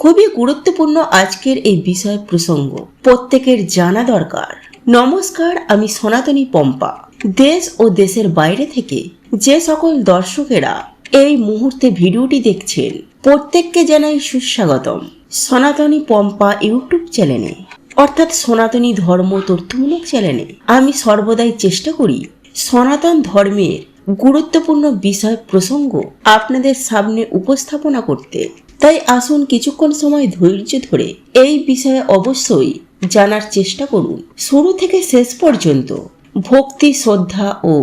খুবই গুরুত্বপূর্ণ আজকের এই বিষয় প্রসঙ্গ। প্রত্যেকের জানা দরকার। নমস্কার, আমি সনাতনী পম্পা। দেশ ও দেশের বাইরে থেকে যে সকল দর্শকেরা এই মুহূর্তে ভিডিওটি দেখছেন, প্রত্যেককে জানাই সুস্বাগতম। সনাতনী পম্পা ইউটিউব চ্যানেলে, অর্থাৎ সনাতনী ধর্ম তথ্যমূলক চ্যানেলে, আমি সর্বদাই চেষ্টা করি সনাতন ধর্মের গুরুত্বপূর্ণ বিষয় প্রসঙ্গ আপনাদের সামনে উপস্থাপনা করতে তাই আসুন কিছুক্ষণ সময় ধৈর্য ধরে এই বিষয়ে অবশ্যই জানার চেষ্টা করুন। শুরু থেকে শেষ পর্যন্ত ভক্তি, শ্রদ্ধা ও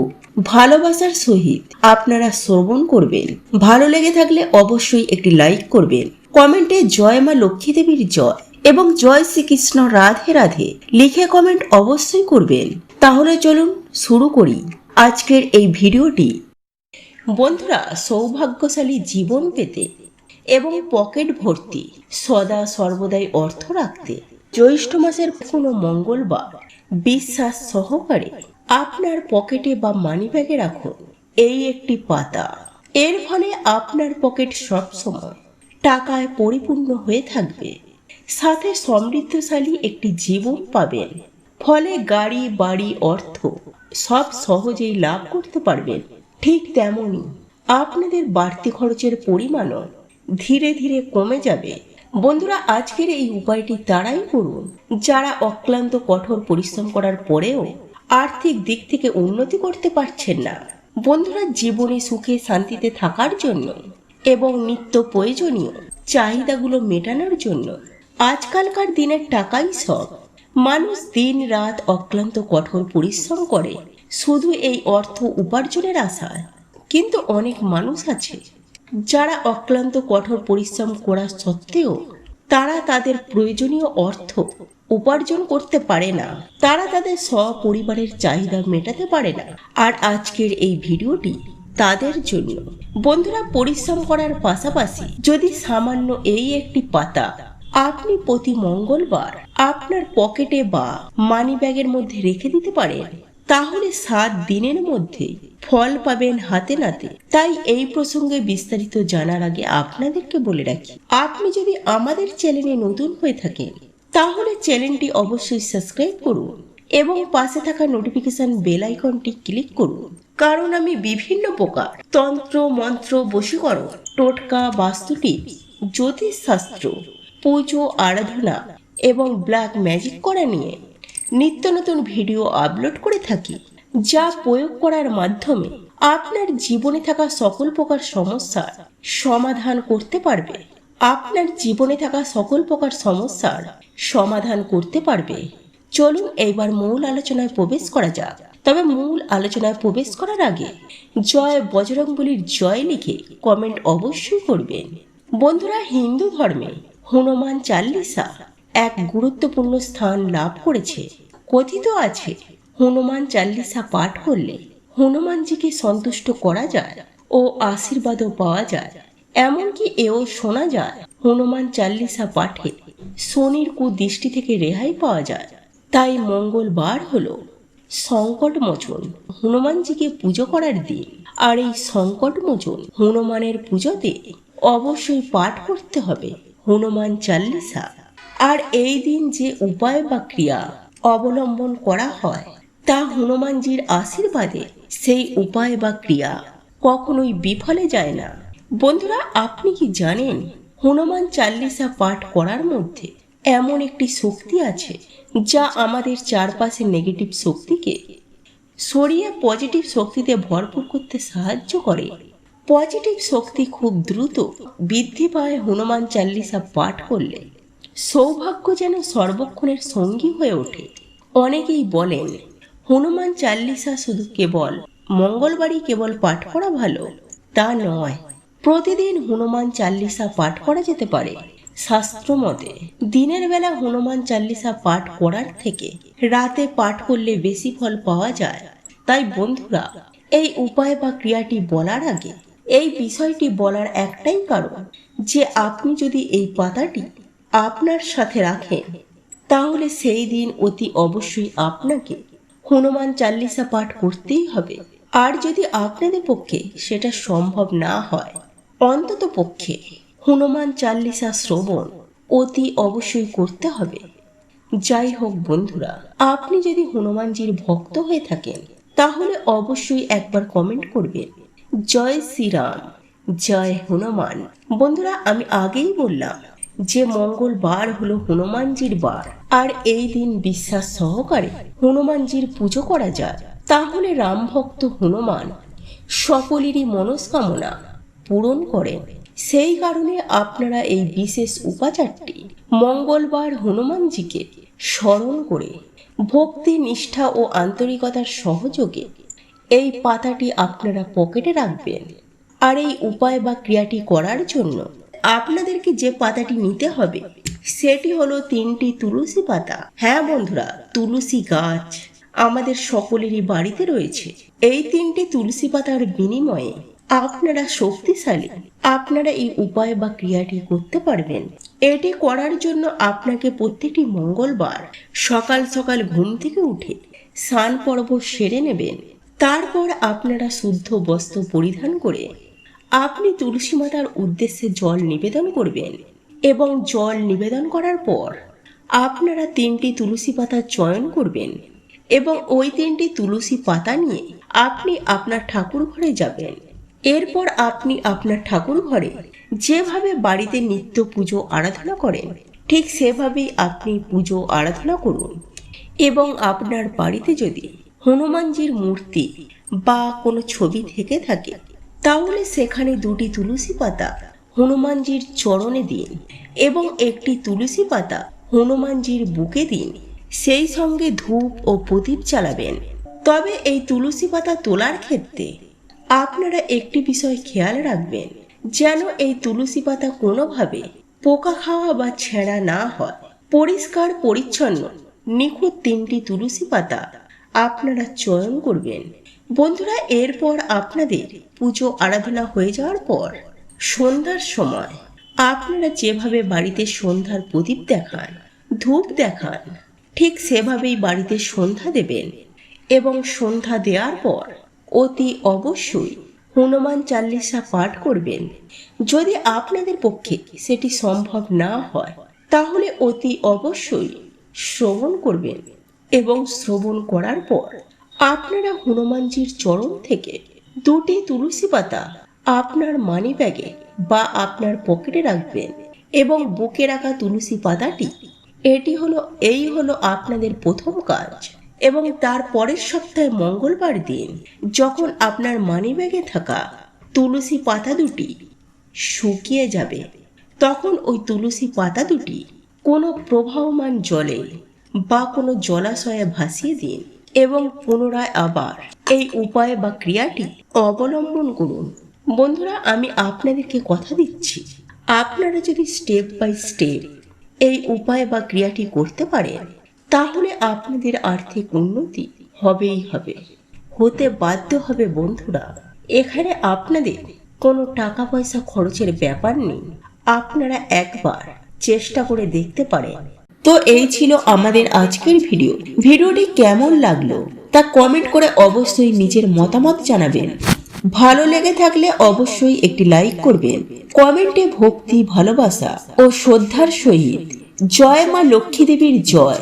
ভালোবাসার সহিত আপনারা শ্রবণ করবেন। ভালো লেগে থাকলে অবশ্যই একটি লাইক করবেন। কমেন্টে জয় মা লক্ষ্মী দেবীর জয় এবং জয় শ্রীকৃষ্ণ রাধে রাধে লিখে কমেন্ট অবশ্যই করবেন। তাহলে চলুন শুরু করি আজকের এই ভিডিওটি। বন্ধুরা, সৌভাগ্যশালী জীবন পেতে এবং পকেট ভর্তি। সদা সর্বদাই অর্থ রাখতে। জ্যৈষ্ঠ মাসের কোনো মঙ্গলবার বিশ্বাস সহকারে আপনার পকেটে বা মানিব্যাগে রাখুন। এই একটি পাতা। এর ফলে আপনার পকেট সবসময় টাকায় পরিপূর্ণ হয়ে থাকবে। সাথে সমৃদ্ধশালী একটি জীবন পাবেন। ফলে গাড়ি, বাড়ি, অর্থ সব সহজেই লাভ করতে পারবেন। ঠিক তেমনই আপনাদের বাড়তি খরচের পরিমাণও ধীরে ধীরে কমে যাবে। বন্ধুরা, আজকের এই উপায়টি তারাই করুন। যারা অক্লান্ত, কঠোর পরিশ্রম করার পরেও আর্থিক দিক থেকে উন্নতি করতে পারছেন না, বন্ধুরা, জীবনে সুখে শান্তিতে থাকার জন্য এবং নিত্য প্রয়োজনীয় চাহিদাগুলো মেটানোর জন্য আজকালকার দিনের টাকাই সব। মানুষ দিন রাত অক্লান্ত, কঠোর পরিশ্রম করে শুধু এই অর্থ উপার্জনের আশায়। কিন্তু অনেক মানুষ আছে যারা অক্লান্ত কঠোর পরিশ্রম করা সত্ত্বেও তারা তাদের প্রয়োজনীয় অর্থ উপার্জন করতে পারে না। তারা তাদের সপরিবারের চাহিদা মেটাতে পারে না। আর আজকের এই ভিডিওটি তাদের জন্য। বন্ধুরা, পরিশ্রম করার পাশাপাশি যদি সামান্য এই একটি পাতা আপনি প্রতি মঙ্গলবার আপনার পকেটে বা মানি ব্যাগের মধ্যে রেখে দিতে পারেন তাহলে সাত দিনের মধ্যে ফল পাবেন হাতে নাতে। তাই এই প্রসঙ্গে বিস্তারিত জানার আগে আপনাদেরকে বলে রাখি, আপনি যদি আমাদের চ্যানেলে নতুন হয়ে থাকেন, তাহলে চ্যানেলটি অবশ্যই সাবস্ক্রাইব করুন এবং পাশে থাকা নোটিফিকেশন বেল আইকনটি ক্লিক করুন। কারণ আমি বিভিন্ন প্রকার তন্ত্র, মন্ত্র, বশীকরণ, টোটকা, বাস্তু টিপস জ্যোতিষ শাস্ত্র পুজো, আরাধনা এবং ব্ল্যাক ম্যাজিক করা নিয়ে নিত্য নতুন ভিডিও আপলোড করে থাকি, যা প্রয়োগ করার মাধ্যমে আপনার জীবনে থাকা সকল প্রকার সমস্যার সমাধান করতে পারবে। আপনার জীবনে থাকা সকল প্রকার সমস্যার সমাধান করতে পারবে। চলুন এইবার মূল আলোচনায় প্রবেশ করা যাক। তবে মূল আলোচনায় প্রবেশ করার আগে জয় বজরংবলির জয় লিখে কমেন্ট অবশ্যই করবেন। বন্ধুরা, হিন্দু ধর্মে হনুমান চাল্লিশা এক গুরুত্বপূর্ণ স্থান লাভ করেছে। কথিত আছে, হনুমান চাল্লিশা পাঠ করলে হনুমানজিকে সন্তুষ্ট করা যায় ও আশীর্বাদও পাওয়া যায়। এমনকি এও শোনা যায়, হনুমান চাল্লিশা পাঠে শনির কুদৃষ্টি থেকে রেহাই পাওয়া যায়। তাই মঙ্গলবার হলো সংকট মোচন হনুমানজিকে পুজো করার দিন। আর এই সংকট মোচন হনুমানের পুজোতে অবশ্যই পাঠ করতে হবে, হনুমান চাল্লিশা। আর এই দিন যে উপায় বা ক্রিয়া অবলম্বন করা হয়, তা হনুমানজির আশীর্বাদে সেই উপায় বা ক্রিয়া কখনোই বিফলে যায় না। বন্ধুরা, আপনি কি জানেন হনুমান চাল্লিশা পাঠ করার মধ্যে এমন একটি শক্তি আছে যা আমাদের চারপাশে নেগেটিভ শক্তিকে সরিয়ে পজিটিভ শক্তিতে ভরপুর করতে সাহায্য করে? পজিটিভ শক্তি খুব দ্রুত বৃদ্ধি পায় হনুমান চাল্লিশা পাঠ করলে। সৌভাগ্য যেন সর্বক্ষণের সঙ্গী হয়ে ওঠে। অনেকেই বলেন, হনুমান চাল্লিশা শুধু কেবল মঙ্গলবারই কেবল পাঠ করা ভালো? তা নয়। প্রতিদিন হনুমান চাল্লিশা পাঠ করা যেতে পারে। শাস্ত্র মতে, দিনের বেলা হনুমান চাল্লিশা পাঠ করার থেকে রাতে পাঠ করলে বেশি ফল পাওয়া যায়। তাই বন্ধুরা, এই উপায় বা ক্রিয়াটি বলার আগে, এই বিষয়টি বলার একটাই কারণ যে আপনি যদি এই পাতাটি আপনার সাথে রাখেন তাহলে সেই দিন অতি অবশ্যই আপনাকে হনুমান চাল্লিশা পাঠ করতেই হবে। আর যদি আপনাদের পক্ষে সেটা সম্ভব না হয়, অন্তত পক্ষে হনুমান চাল্লিশা শ্রবণ অতি অবশ্যই করতে হবে। যাই হোক বন্ধুরা, আপনি যদি হনুমানজির ভক্ত হয়ে থাকেন, তাহলে অবশ্যই একবার কমেন্ট করবেন, জয় শ্রীরাম, জয় হনুমান। বন্ধুরা, আমি আগেই বললাম যে মঙ্গলবার হলো হনুমানজির বার, আর এই দিন বিশ্বাস সহকারে হনুমানজির পুজো করা যায়, তাহলে রাম ভক্ত হনুমান সকলেরই মনস্কামনা পূরণ করেন। সেই কারণে আপনারা এই বিশেষ উপাচারটি মঙ্গলবার হনুমানজিকে স্মরণ করে ভক্তি, নিষ্ঠা ও আন্তরিকতার সহযোগে এই পাতাটি আপনারা পকেটে রাখবেন। আর এই উপায় বা ক্রিয়াটি করার জন্য আপনাদেরকে যে পাতাটি নিতে হবে, সেটি হলো তিনটি তুলসী পাতা। হ্যাঁ বন্ধুরা, তুলসী গাছ আমাদের সকলেরই বাড়িতে রয়েছে। এই তিনটি তুলসী পাতার বিনিময়ে আপনারা শক্তিশালী, আপনারা এই উপায় বা ক্রিয়াটি করতে পারবেন। এটি করার জন্য আপনাকে প্রত্যেকটি মঙ্গলবার সকাল সকাল ঘুম থেকে উঠে স্নান পর্ব সেরে নেবেন। তারপর আপনারা শুদ্ধ বস্ত্র পরিধান করে আপনি তুলসী মাতার উদ্দেশ্যে জল নিবেদন করবেন এবং জল নিবেদন করার পর আপনারা তিনটি তুলসী পাতা চয়ন করবেন এবং ওই তিনটি তুলসী পাতা নিয়ে আপনি আপনার ঠাকুর ঘরে যাবেন। এরপর আপনি আপনার ঠাকুর ঘরে যেভাবে বাড়িতে নিত্য পুজো আরাধনা করেন, ঠিক সেভাবেই আপনি পুজো আরাধনা করুন এবং আপনার বাড়িতে যদি হনুমানজির মূর্তি বা কোনো ছবি থেকে থাকে তাহলে সেখানে দুটি তুলসী পাতা, হনুমানজির চরণে দিন এবং একটি তুলসী পাতা হনুমানজির বুকে দিন। সেই সঙ্গে ধূপ ও প্রদীপ চালাবেন তবে এই তুলসী পাতা তোলার ক্ষেত্রে আপনারা একটি বিষয় খেয়াল রাখবেন, যেন এই তুলসী পাতা কোনোভাবে পোকা খাওয়া বা ছেঁড়া না হয়। পরিষ্কার, পরিচ্ছন্ন, নিখুঁত তিনটি তুলসী পাতা আপনারা চয়ন করবেন। বন্ধুরা, এরপর আপনাদের পুজো আরাধনা হয়ে যাওয়ার পর সন্ধ্যার সময় আপনারা যেভাবে বাড়িতে সন্ধ্যার প্রদীপ দেখান, ধূপ দেখান, ঠিক সেভাবেই বাড়িতে সন্ধ্যা দেবেন এবং সন্ধ্যা দেওয়ার পর অতি অবশ্যই হনুমান চাল্লিশা পাঠ করবেন। যদি আপনাদের পক্ষে সেটি সম্ভব না হয়, তাহলে অতি অবশ্যই শ্রবণ করবেন এবং শ্রবণ করার পর আপনারা হনুমানজির চরণ থেকে দুটি তুলসী পাতা আপনার মানি ব্যাগে বা আপনার পকেটে রাখবেন এবং বুকে রাখা তুলসী পাতাটি, এটি হলো, এই হলো আপনাদের প্রথম কাজ এবং তার পরের সপ্তাহে মঙ্গলবার দিন যখন আপনার মানিব্যাগে থাকা তুলসী পাতা দুটি শুকিয়ে যাবে, তখন ওই তুলসী পাতা দুটি কোনো প্রবাহমান জলে বা কোনো জলাশয়ে ভাসিয়ে দিন। এবং পুনরায় আবার এই উপায় বা ক্রিয়াটি অবলম্বন করুন। বন্ধুরা, আমি আপনাদেরকে কথা দিচ্ছি। আপনারা যদি স্টেপ বাই স্টেপ এই উপায় বা ক্রিয়াটি করতে পারেন, তাহলে আপনাদের আর্থিক উন্নতি হবেই হবে। হতে বাধ্য হবে বন্ধুরা। এখানে আপনাদের কোনো টাকা পয়সা খরচের ব্যাপার নেই। আপনারা একবার চেষ্টা করে দেখতে পারেন তো এই ছিল আমাদের আজকের ভিডিও। ভিডিওটি কেমন লাগল তা কমেন্ট করে অবশ্যই নিজের মতামত জানাবেন। ভালো লেগে থাকলে অবশ্যই একটি লাইক করবেন। কমেন্টে ভক্তি, ভালোবাসা ও শ্রদ্ধার সহিত জয় মা লক্ষ্মী দেবীর জয়।